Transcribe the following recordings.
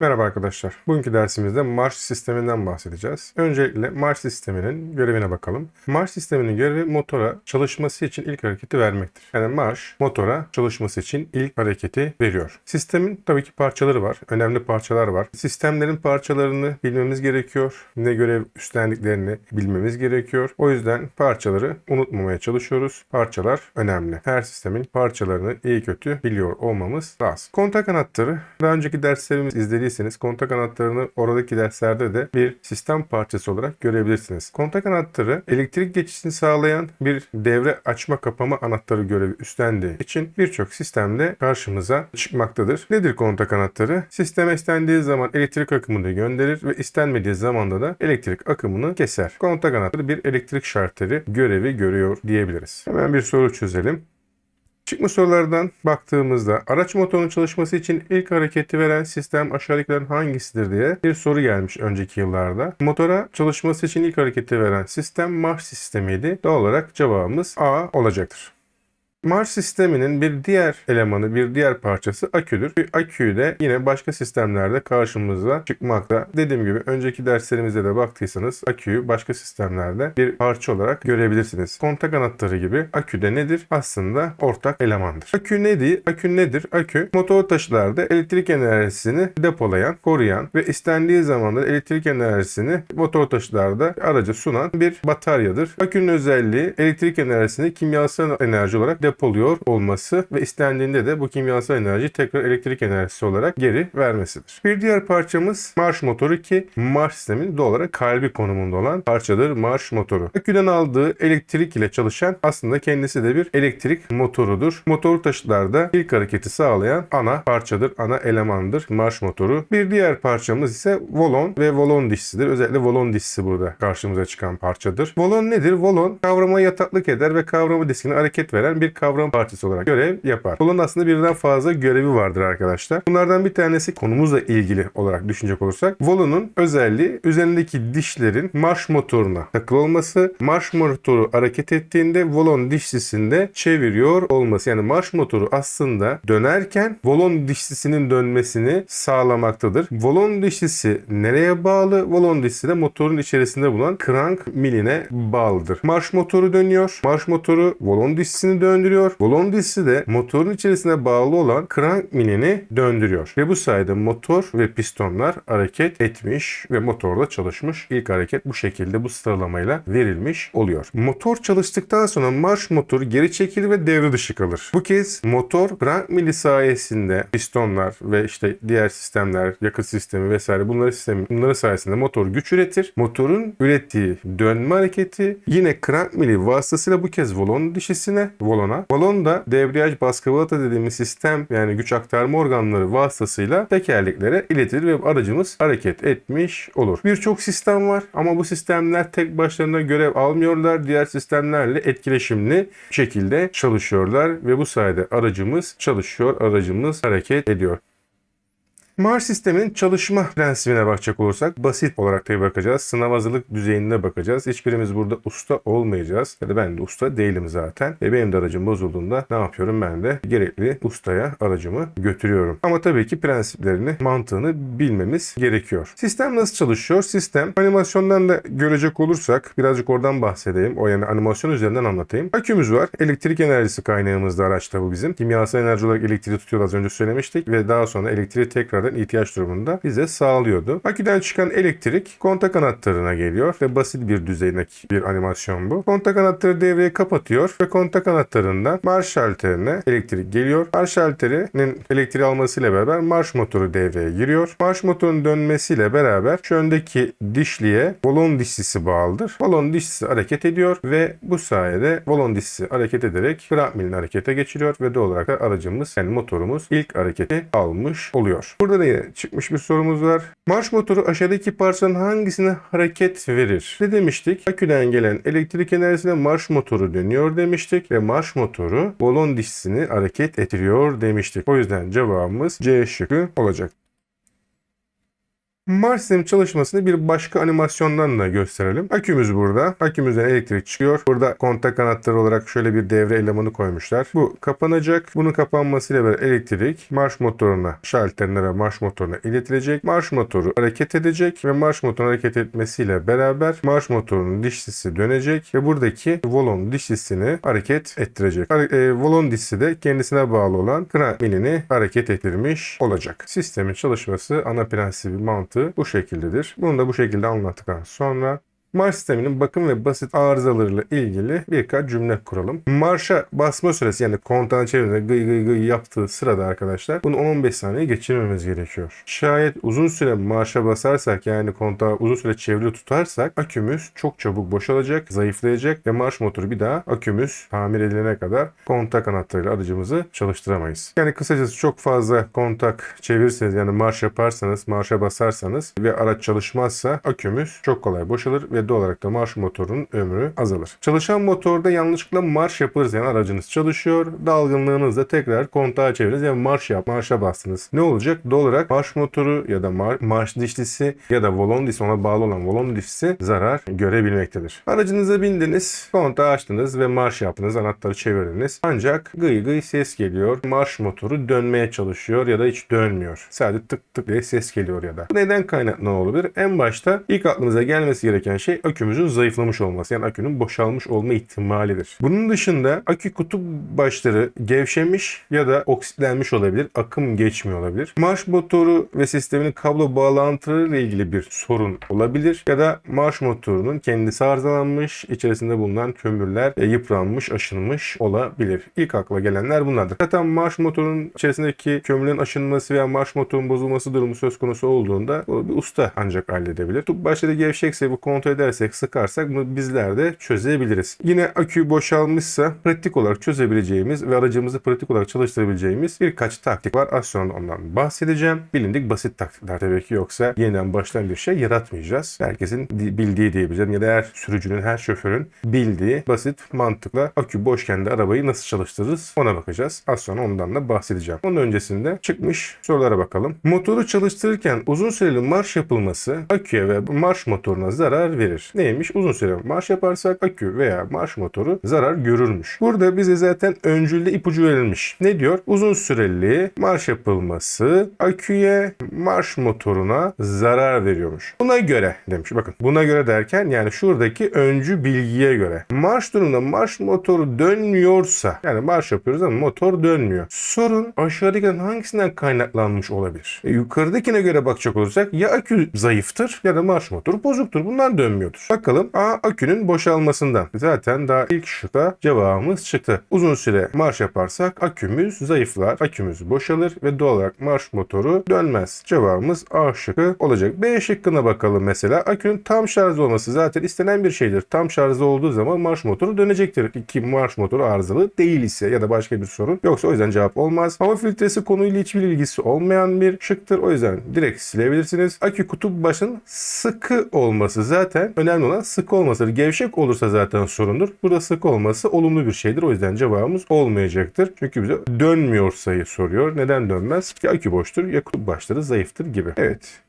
Merhaba arkadaşlar. Bugünkü dersimizde marş sisteminden bahsedeceğiz. Öncelikle marş sisteminin görevine bakalım. Marş sisteminin görevi motora çalışması için ilk hareketi vermektir. Yani marş motora çalışması için ilk hareketi veriyor. Sistemin tabii ki parçaları var. Önemli parçalar var. Sistemlerin parçalarını bilmemiz gerekiyor. Ne görev üstlendiklerini bilmemiz gerekiyor. O yüzden parçaları unutmamaya çalışıyoruz. Parçalar önemli. Her sistemin parçalarını iyi kötü biliyor olmamız lazım. Kontak anahtarı daha önceki derslerimiz izlediğiniz kontak anahtarını oradaki derslerde de bir sistem parçası olarak görebilirsiniz. Kontak anahtarı elektrik geçişini sağlayan bir devre açma kapama anahtarı görevi üstlendiği için birçok sistemde karşımıza çıkmaktadır. Nedir kontak anahtarı? Sistem istendiği zaman elektrik akımını gönderir ve istenmediği zamanda da elektrik akımını keser. Kontak anahtarı bir elektrik şarteri görevi görüyor diyebiliriz. Hemen bir soru çözelim. Çıkmış sorulardan baktığımızda araç motorunun çalışması için ilk hareketi veren sistem aşağıdakilerin hangisidir diye bir soru gelmiş önceki yıllarda. Motora çalışması için ilk hareketi veren sistem marş sistemiydi. Doğal olarak cevabımız A olacaktır. Marş sisteminin bir diğer elemanı, bir diğer parçası aküdür. Aküyü de yine başka sistemlerde karşımıza çıkmakta. Dediğim gibi önceki derslerimizde de baktıysanız aküyü başka sistemlerde bir parça olarak görebilirsiniz. Kontak anahtarı gibi akü de nedir? Aslında ortak elemandır. Akü nedir? Akü nedir? Akü motor taşılarda elektrik enerjisini depolayan, koruyan ve istendiği zaman da elektrik enerjisini motor taşılarda araca sunan bir bataryadır. Akünün özelliği elektrik enerjisini kimyasal enerji olarak depoluyor olması ve istendiğinde de bu kimyasal enerji tekrar elektrik enerjisi olarak geri vermesidir. Bir diğer parçamız marş motoru ki marş sistemin doğal olarak kalbi konumunda olan parçadır marş motoru. Aküden aldığı elektrik ile çalışan aslında kendisi de bir elektrik motorudur. Motor taşıtlarda ilk hareketi sağlayan ana parçadır, ana elemandır marş motoru. Bir diğer parçamız ise volon ve volon dişisidir. Özellikle volon dişisi burada karşımıza çıkan parçadır. Volon nedir? Volon kavrama yataklık eder ve kavrama diskine hareket veren bir kavram parçası olarak görev yapar. Volon aslında birden fazla görevi vardır arkadaşlar. Bunlardan bir tanesi konumuzla ilgili olarak düşünecek olursak Volon'un özelliği üzerindeki dişlerin marş motoruna takılı olması. Marş motoru hareket ettiğinde volon dişlisinde çeviriyor olması. Yani marş motoru aslında dönerken volon dişlisinin dönmesini sağlamaktadır. Volon dişlisi nereye bağlı? Volon dişlisi de motorun içerisinde bulunan crank miline bağlıdır. Marş motoru dönüyor. Marş motoru volon dişlisini döndürüyor. Volon dişlisi de motorun içerisine bağlı olan crank milini döndürüyor. Ve bu sayede motor ve pistonlar hareket etmiş ve motorda çalışmış. İlk hareket bu şekilde bu sıralamayla verilmiş oluyor. Motor çalıştıktan sonra marş motoru geri çekilir ve devre dışı kalır. Bu kez motor crank mili sayesinde pistonlar ve işte diğer sistemler, yakıt sistemi vesaire bunları sistemi bunları sayesinde motor güç üretir. Motorun ürettiği dönme hareketi yine crank mili vasıtasıyla bu kez volon dişisine, volona. Volon da debriyaj baskı balata dediğimiz sistem yani güç aktarma organları vasıtasıyla tekerleklere iletilir ve aracımız hareket etmiş olur. Birçok sistem var ama bu sistemler tek başlarına görev almıyorlar. Diğer sistemlerle etkileşimli şekilde çalışıyorlar ve bu sayede aracımız çalışıyor, aracımız hareket ediyor. Marş sisteminin çalışma prensibine bakacak olursak basit olarak tabii bakacağız. Sınav hazırlık düzeyinde bakacağız. Hiçbirimiz burada usta olmayacağız. Ya da ben de usta değilim zaten. Ve benim de aracım bozulduğunda ne yapıyorum? Ben de gerekli ustaya aracımı götürüyorum. Ama tabii ki prensiplerini, mantığını bilmemiz gerekiyor. Sistem nasıl çalışıyor? Sistem animasyondan da görecek olursak birazcık oradan bahsedeyim. O yani animasyon üzerinden anlatayım. Akümüz var. Elektrik enerjisi kaynağımız da araçta bu bizim. Kimyasal enerji olarak elektriği tutuyor az önce söylemiştik ve daha sonra elektriği tekrardan ihtiyaç durumunda bize sağlıyordu. Aküden çıkan elektrik kontak anahtarına geliyor ve basit bir düzeydeki bir animasyon bu. Kontak anahtarı devreye kapatıyor ve kontak anahtarından marş şalterine elektrik geliyor. Marş şalterinin elektriği almasıyla beraber marş motoru devreye giriyor. Marş motorunun dönmesiyle beraber şu öndeki dişliye volon dişlisi bağlıdır. Volon dişlisi hareket ediyor ve bu sayede volon dişlisi hareket ederek crank milini harekete geçiriyor ve doğal olarak da aracımız yani motorumuz ilk hareketi almış oluyor. Burada da yine çıkmış bir sorumuz var. Marş motoru aşağıdaki parçanın hangisine hareket verir? Ne demiştik? Aküden gelen elektrik enerjisine marş motoru dönüyor demiştik ve marş motoru volon dişisini hareket ettiriyor demiştik. O yüzden cevabımız C şıkkı olacak. Marş sistemi çalışmasını bir başka animasyondan da gösterelim. Akümüz burada. Akümüzden elektrik çıkıyor. Burada kontak kanatları olarak şöyle bir devre elemanı koymuşlar. Bu kapanacak. Bunun kapanmasıyla beraber elektrik marş motoruna, şalterine ve marş motoruna iletilecek. Marş motoru hareket edecek ve marş motorun hareket etmesiyle beraber marş motorunun dişlisi dönecek ve buradaki volon dişlisini hareket ettirecek. E, volon dişlisi de kendisine bağlı olan krank milini hareket ettirmiş olacak. Sistemin çalışması ana prensibi mantığı bu şekildedir. Bunu da bu şekilde anlattıktan sonra Marş sisteminin bakım ve basit arızalarıyla ilgili birkaç cümle kuralım. Marşa basma süresi yani kontağın çevirdiğinde gıy gıy gıy yaptığı sırada arkadaşlar bunu 10-15 saniye geçirmemiz gerekiyor. Şayet uzun süre marşa basarsak yani kontağı uzun süre çevrili tutarsak akümüz çok çabuk boşalacak, zayıflayacak ve marş motoru bir daha akümüz tamir edilene kadar kontak anahtarıyla aracımızı çalıştıramayız. Yani kısacası çok fazla kontak çevirirseniz yani marş yaparsanız, marşa basarsanız ve araç çalışmazsa akümüz çok kolay boşalır ve doğal olarak da marş motorunun ömrü azalır. Çalışan motorda yanlışlıkla marş yapılırsa yani aracınız çalışıyor, dalgınlığınızda tekrar kontağı çeviririz yani marş yap, marşa bastınız. Ne olacak? Doğal olarak marş motoru ya da mar- marş dişlisi ya da volon dişlisi ona bağlı olan volon dişlisi zarar görebilmektedir. Aracınıza bindiniz, kontağı açtınız ve marş yaptınız, anahtarı çevirdiniz. Ancak gıy gıy ses geliyor. Marş motoru dönmeye çalışıyor ya da hiç dönmüyor. Sadece tık tık diye ses geliyor ya da. Bu neden kaynaklı olabilir? En başta ilk aklınıza gelmesi gereken şey akümüzün zayıflamış olması. Yani akünün boşalmış olma ihtimalidir. Bunun dışında akü kutup başları gevşemiş ya da oksitlenmiş olabilir. Akım geçmiyor olabilir. Marş motoru ve sisteminin kablo bağlantıları ile ilgili bir sorun olabilir. Ya da marş motorunun kendisi arızalanmış, içerisinde bulunan kömürler e, yıpranmış, aşınmış olabilir. İlk akla gelenler bunlardır. Zaten marş motorunun içerisindeki kömürlerin aşınması veya marş motorun bozulması durumu söz konusu olduğunda bir usta ancak halledebilir. Tutup başları gevşekse bu kontrol edersek, sıkarsak bizler de çözebiliriz. Yine akü boşalmışsa pratik olarak çözebileceğimiz ve aracımızı pratik olarak çalıştırabileceğimiz birkaç taktik var. Az sonra ondan bahsedeceğim. Bilindik basit taktikler tabii ki yoksa yeniden baştan bir şey yaratmayacağız. Herkesin di- bildiği diyebileceğim ya da her sürücünün, her şoförün bildiği basit mantıkla akü boşken de arabayı nasıl çalıştırırız ona bakacağız. Az sonra ondan da bahsedeceğim. Onun öncesinde çıkmış sorulara bakalım. Motoru çalıştırırken uzun süreli marş yapılması aküye ve marş motoruna zarar verir. Neymiş? Uzun süre marş yaparsak akü veya marş motoru zarar görürmüş. Burada bize zaten öncülde ipucu verilmiş. Ne diyor? Uzun süreli marş yapılması aküye, marş motoruna zarar veriyormuş. Buna göre demiş. Bakın buna göre derken yani şuradaki öncü bilgiye göre. Marş durumunda marş motoru dönmüyorsa yani marş yapıyoruz ama motor dönmüyor. Sorun aşağıdakilerin hangisinden kaynaklanmış olabilir? E, yukarıdakine göre bakacak olursak ya akü zayıftır ya da marş motoru bozuktur. Bundan dönmüyordur. Bakalım A akünün boşalmasından. Zaten daha ilk şıkta cevabımız çıktı. Uzun süre marş yaparsak akümüz zayıflar, akümüz boşalır ve doğal olarak marş motoru dönmez. Cevabımız A şıkkı olacak. B şıkkına bakalım mesela. Akünün tam şarj olması zaten istenen bir şeydir. Tam şarjı olduğu zaman marş motoru dönecektir. İki marş motoru arızalı değil ise ya da başka bir sorun yoksa o yüzden cevap olmaz. Hava filtresi konuyla hiçbir ilgisi olmayan bir şıktır. O yüzden direkt silebilirsiniz. Akü kutup başının sıkı olması zaten önemli olan sıkı olmasıdır. Gevşek olursa zaten sorundur. Burada sıkı olması olumlu bir şeydir. O yüzden cevabımız olmayacaktır. Çünkü bize dönmüyor sayı soruyor. Neden dönmez? Ya akü boştur ya kutup başları zayıftır gibi. Evet.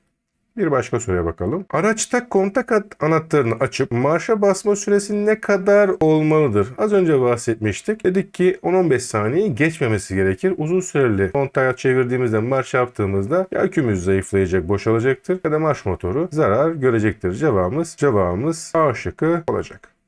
Bir başka soruya bakalım. Araçta kontak anahtarını açıp marşa basma süresi ne kadar olmalıdır? Az önce bahsetmiştik. Dedik ki 10-15 saniye geçmemesi gerekir. Uzun süreli kontağı çevirdiğimizde marş yaptığımızda ya akümüz zayıflayacak, boşalacaktır ya da marş motoru zarar görecektir. Cevabımız, cevabımız A şıkkı olacak.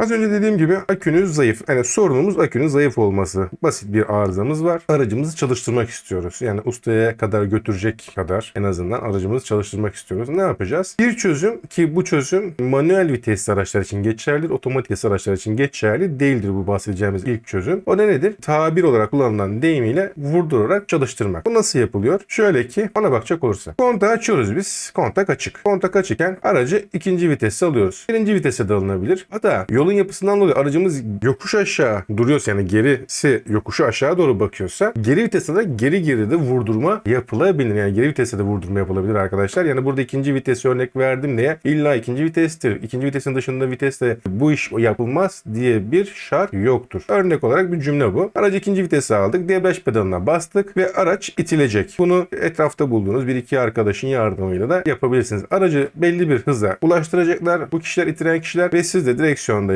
Az önce dediğim gibi akünüz zayıf. Yani sorunumuz akünün zayıf olması. Basit bir arızamız var. Aracımızı çalıştırmak istiyoruz. Yani ustaya kadar götürecek kadar en azından aracımızı çalıştırmak istiyoruz. Ne yapacağız? Bir çözüm ki bu çözüm manuel vitesli araçlar için geçerlidir. Otomatik vitesli araçlar için geçerli değildir bu bahsedeceğimiz ilk çözüm. O da nedir? Tabir olarak kullanılan deyimiyle vurdurarak çalıştırmak. Bu nasıl yapılıyor? Şöyle ki ona bakacak olursa. Kontağı açıyoruz biz. Kontak açık. Kontak açıkken aracı ikinci vitese alıyoruz. Birinci vitese de alınabilir. Hatta yolu yolun yapısından dolayı aracımız yokuş aşağı duruyorsa yani gerisi yokuşu aşağı doğru bakıyorsa geri viteste de geri geri de vurdurma yapılabilir. Yani geri viteste de vurdurma yapılabilir arkadaşlar. Yani burada ikinci vitesi örnek verdim diye illa ikinci vitestir. İkinci vitesin dışında viteste bu iş yapılmaz diye bir şart yoktur. Örnek olarak bir cümle bu. Aracı ikinci vitese aldık. Debriyaj pedalına bastık ve araç itilecek. Bunu etrafta bulduğunuz bir iki arkadaşın yardımıyla da yapabilirsiniz. Aracı belli bir hıza ulaştıracaklar. Bu kişiler itiren kişiler ve siz de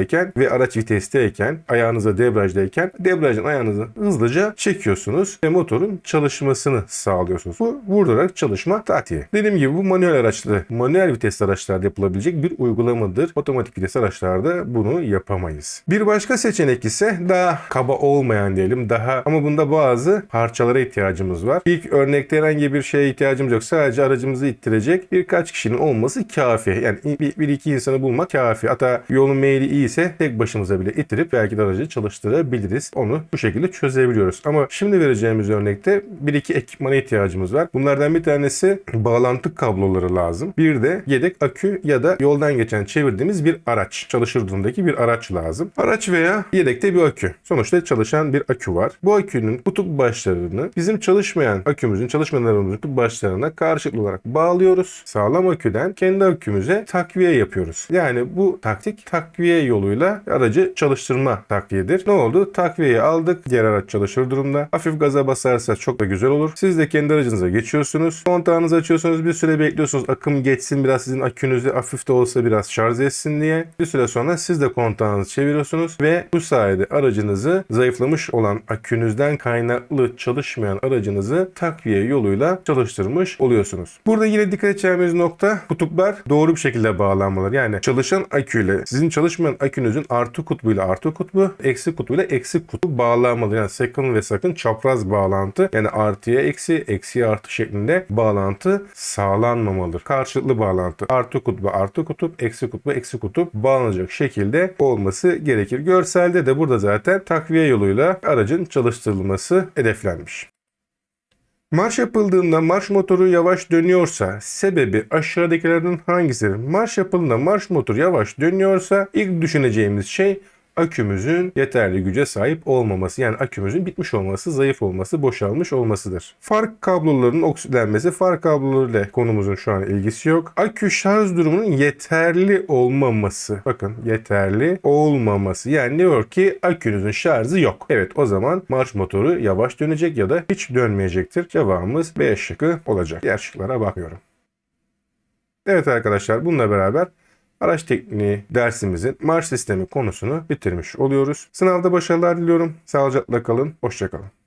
direksiyondayken ve araç vitesteyken ayağınıza debriyajdayken debriyajın ayağınızı hızlıca çekiyorsunuz ve motorun çalışmasını sağlıyorsunuz. Bu vurdurarak çalışma tatiği. Dediğim gibi bu manuel araçlı, manuel vitesli araçlarda yapılabilecek bir uygulamadır. Otomatik vites araçlarda bunu yapamayız. Bir başka seçenek ise daha kaba olmayan diyelim daha ama bunda bazı parçalara ihtiyacımız var. İlk örnekte herhangi bir şeye ihtiyacımız yok. Sadece aracımızı ittirecek birkaç kişinin olması kafi. Yani bir, bir iki insanı bulmak kafi. Hatta yolun meyli iyiyse tek başımıza bile ittirip belki de aracı çalıştırabiliriz. Onu bu şekilde çözebiliyoruz. Ama şimdi vereceğimiz örnekte bir iki ekipmana ihtiyacımız var. Bunlardan bir tanesi bağlantı kabloları lazım. Bir de yedek akü ya da yoldan geçen çevirdiğimiz bir araç. Çalışır bir araç lazım. Araç veya yedekte bir akü. Sonuçta çalışan bir akü var. Bu akünün kutup başlarını bizim çalışmayan akümüzün, çalışmayan kutup başlarına karşılıklı olarak bağlıyoruz. Sağlam aküden kendi akümüze takviye yapıyoruz. Yani bu taktik takviye yoluyla aracı çalıştırma takviyedir. Ne oldu? Takviyeyi aldık. Diğer araç çalışır durumda. Hafif gaza basarsa çok da güzel olur. Siz de kendi aracınıza geçiyorsunuz. Kontağınızı açıyorsunuz. Bir süre bekliyorsunuz. Akım geçsin. Biraz sizin akünüzü hafif de olsa biraz şarj etsin diye. Bir süre sonra siz de kontağınızı çeviriyorsunuz ve bu sayede aracınızı zayıflamış olan akünüzden kaynaklı çalışmayan aracınızı takviye yoluyla çalıştırmış oluyorsunuz. Burada yine dikkat edeceğimiz nokta kutuplar doğru bir şekilde bağlanmalar. Yani çalışan aküyle sizin çalışmayan akünüzün artı kutbuyla artı kutbu, eksi kutbuyla eksi kutbu bağlanmalı. Yani sakın ve sakın çapraz bağlantı yani artıya eksi, eksiye artı şeklinde bağlantı sağlanmamalıdır. Karşılıklı bağlantı artı kutbu artı kutup, eksi kutbu eksi kutup bağlanacak şekilde olması gerekir. Görselde de burada zaten takviye yoluyla aracın çalıştırılması hedeflenmiş. Marş yapıldığında marş motoru yavaş dönüyorsa sebebi aşağıdakilerden hangisidir? Marş yapıldığında marş motoru yavaş dönüyorsa ilk düşüneceğimiz şey akümüzün yeterli güce sahip olmaması. Yani akümüzün bitmiş olması, zayıf olması, boşalmış olmasıdır. Fark kablolarının oksitlenmesi, fark kablolarıyla konumuzun şu an ilgisi yok. Akü şarj durumunun yeterli olmaması. Bakın yeterli olmaması. Yani diyor ki akünüzün şarjı yok. Evet o zaman marş motoru yavaş dönecek ya da hiç dönmeyecektir. Cevabımız B şıkkı olacak. Diğer şıklara bakıyorum. Evet arkadaşlar bununla beraber araç tekniği dersimizin marş sistemi konusunu bitirmiş oluyoruz. Sınavda başarılar diliyorum. Sağlıcakla kalın. Hoşçakalın.